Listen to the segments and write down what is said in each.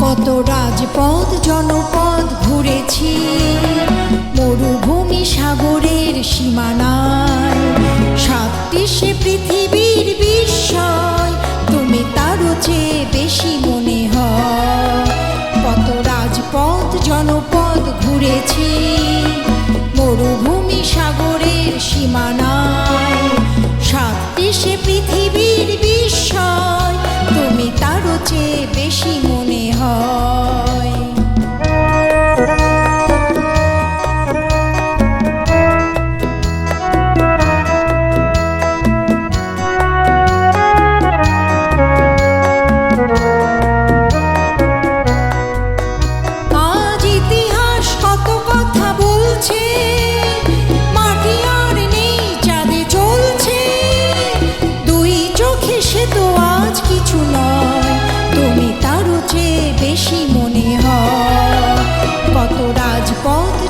রাজপথ, জনপদ ঘুরেছি। মরুভূমি সাগরের সীমানায়। সাতটি সে পৃথিবীর বিস্ময়, তুমি তারও চেয়ে বেশি মনে হয়। কত রাজপথ, জনপদ ঘুরেছি। মরুভূমি সাগরের সীমানায়। সাতটি সে পৃথিবীর বিস্ময়, তুমি তারও চেয়ে বেশি মনে হয়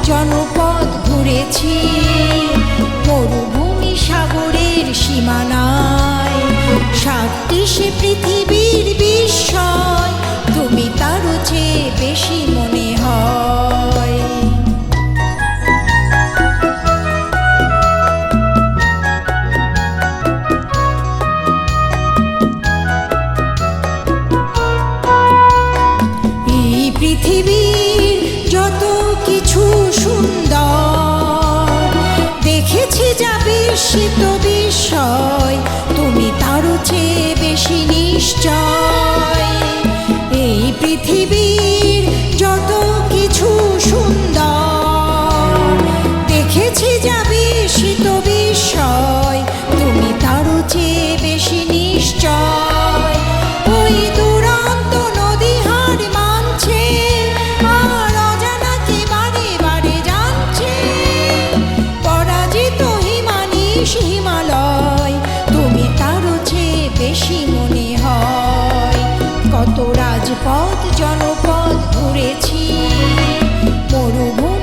জনপদ ঘুরেছি। মরুভূমি সাগরের সীমানায়। সাতটি সে পৃথিবীর চেয়ে বেশি কত রাজপথ জনপথ ঘুরেছি মরুভূমি